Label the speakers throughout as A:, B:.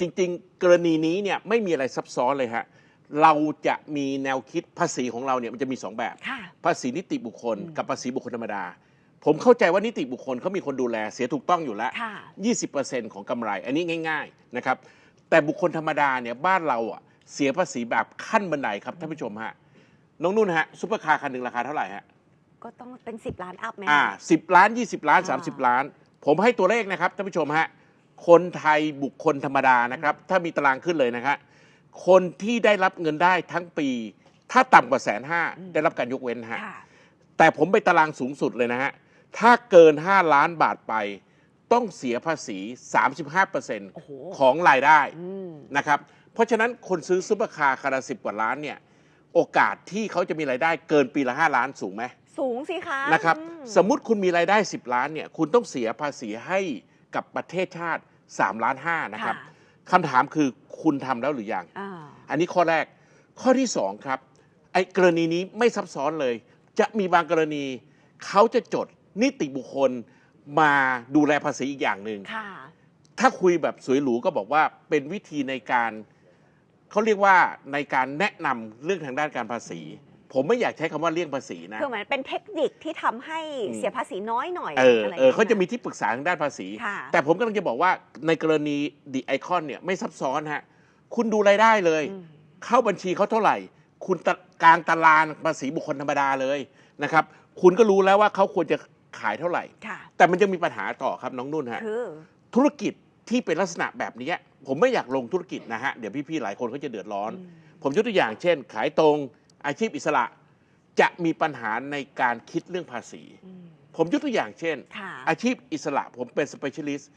A: จริงๆ กรณีนี้เนี่ยไม่มีอะไรซับซ้อนเลยฮะเราจะมีแนวคิดภาษีของเราเนี่ยมันจะมีสองแบบ
B: ค่ะ
A: ภาษีนิติบุคคล
B: อืม
A: กับภาษีบุคคลธรรมดา ผมเข้าใจว่านิติบุคคลเขามีคนดูแลเสียถูกต้องอยู่แล้ว
B: ค่ะ
A: 20%ของกำไร อันนี้ง่าย ๆนะครับ แต่บุคคลธรรมดาเนี่ยบ้านเราอะเสียภาษีแบบขั้นบันไดครับท่านผู้ชมฮะน้องนุ่นฮะซุปเปอร์คาร์คันหนึ่งราคาเท่าไหร่ฮะ
B: ก็ต้องเป็น 10 ล้านอัพไหม
A: อ่า
B: คะ
A: สิบล้าน 20 ล้าน
B: อ่า
A: 30 ล้าน ผมให้ตัวเลขนะครับท่านผู้ชมฮะ คนไทยบุคคลธรรมดานะครับ ถ้ามีตารางขึ้นเลยนะครับคนที่ได้รับเงินได้ทั้งปี ถ้าต่ำกว่าแสนห้าได้รับการยกเว้นฮะ
B: ค่ะ
A: แต่ผมไปตารางสูงสุดเลยนะฮะถ้าเกิน 5 ล้านบาทไป ต้องเสียภาษี
B: โอ้โห
A: 35%ของรายได้
B: อืม
A: นะครับ เพราะฉะนั้นคนซื้อซุปเปอร์คาร์คาราสิบกว่าล้านเนี่ย โอกาสที่เขาจะมีรายได้เกินปีละ 5 ล้านสูงไหม
B: สูงสิคะ
A: นะครับ
B: อืม
A: สมมุติคุณมีรายได้ 10 ล้านเนี่ย คุณต้องเสียภาษีให้กับประเทศชาติ 3ล้าน5นะครับ
B: ค่ะ
A: คำถามคือคุณทำแล้วหรือยัง
B: อ่า
A: อันนี้ข้อแรกข้อที่สองครับไอ้กรณีนี้ไม่ซับซ้อนเลย จะมีบางกรณีเขาจะจดนิติบุคคลมาดูแลภาษีอีกอย่างหนึ่ง
B: ค่ะ
A: ถ้าคุยแบบสวยหรูก็บอกว่าเป็นวิธีในการเขาเรียกว่าในการแนะนำเรื่องทางด้านการภาษี ผมไม่อยากใช้คำว่าเลี่ยงภาษีนะ
B: คือเหมือนเป็นเทคนิคที่ทำให้
A: อืม
B: เสียภาษีน้อยหน่อย
A: เออ
B: อะไร
A: เออเขาจะมี
B: ย่งงี้ย
A: ที่ปรึกษาทางด้านภาษี
B: ค่ะ
A: แต่ผมกำลังจะบอกว่าในกรณีดีไอคอนเนี่ยไม่ซับซ้อนฮะคุณดูรายได้เลย
B: อืม
A: เข้าบัญชีเขาเท่าไหร่ คุณตะกลางตารางภาษีบุคคลธรรมดาเลยนะครับ คุณก็รู้แล้วว่าเขาควรจะขายเท่าไหร่
B: ค่ะ
A: แต่มันจะมีปัญหาต่อครับน้องนุ่นฮะ
B: คือ
A: ธุรกิจที่เป็นลักษณะแบบนี้ผมไม่อยากลงธุรกิจนะฮะเดี๋ยวพี่ๆหลายคนเขาจะเดือดร้อน
B: อืม
A: ผมยกตัวอย่างเช่น ขายตรง อาชีพอิสระจะมีปัญหาในการคิดเรื่องภาษี
B: อืม
A: ผมยกตัวอย่างเช่น
B: ค่ะ
A: อาชีพอิสระผมเป็นสเปเชียลิสต์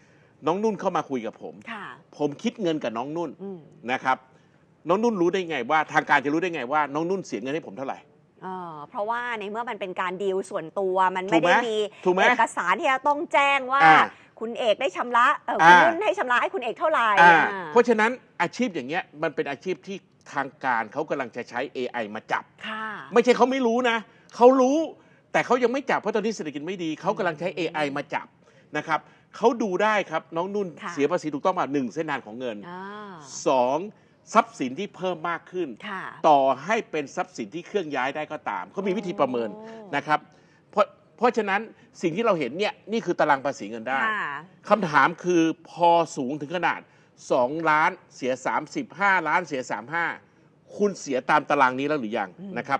A: น้องนุ่นเข้ามาคุยกับผม
B: ค่ะ
A: ผมคิดเงินกับน้องนุ่น
B: อืม
A: นะครับ น้องนุ่นรู้ได้ไงว่า ทางการจะรู้ได้ไงว่า น้องนุ่นเสียเงินให้ผมเท่าไหร่
B: เอ่อเพราะว่าในเมื่อมันเป็นการดีลส่วนตัวมัน
A: ถู
B: ไม่
A: กไหม
B: ได้มี
A: ถูกไหม
B: เอกสารที่จะต้องแจ้งว่า
A: อ่า
B: คุณเอกได้ชำระเออคุณ
A: อ่า
B: นุ่นให้ชำระให้คุณเอกเท่าไหร่
A: อ่า
B: อ่า
A: เพราะฉะนั้นอาชีพอย่างเงี้ยมันเป็นอาชีพที่ ทางการเขากำลังจะใช้ AI มาจับ
B: ค่ะ
A: ไม่ใช่เขาไม่รู้นะ เขารู้แต่เขายังไม่จับเพราะตอนนี้เศรษฐกิจไม่ดี เขากำลังใช้ AI มาจับนะครับเขาดูได้ครับน้องนุ่น
B: ค่ะ
A: เสียภาษีถูกต้องป่ะหนึ่งเส้นทางของเงิน
B: อ่า
A: สองทรัพย์สินที่เพิ่มมากขึ้น
B: ค่ะ
A: ต่อให้เป็นทรัพย์สินที่เคลื่อนย้ายได้ก็ตามเขามีวิธีประเมิน
B: โอ้
A: นะครับเพราะเพราะฉะนั้นสิ่งที่เราเห็นเนี่ยนี่คือตารางภาษีเงินได้
B: ค่ะ
A: คำถามคือพอสูงถึงขนาด 2 ล้านเสีย30 5ล้านเสีย 35 คุณเสียตามตารางนี้แล้วหรือยัง
B: อืม
A: นะครับ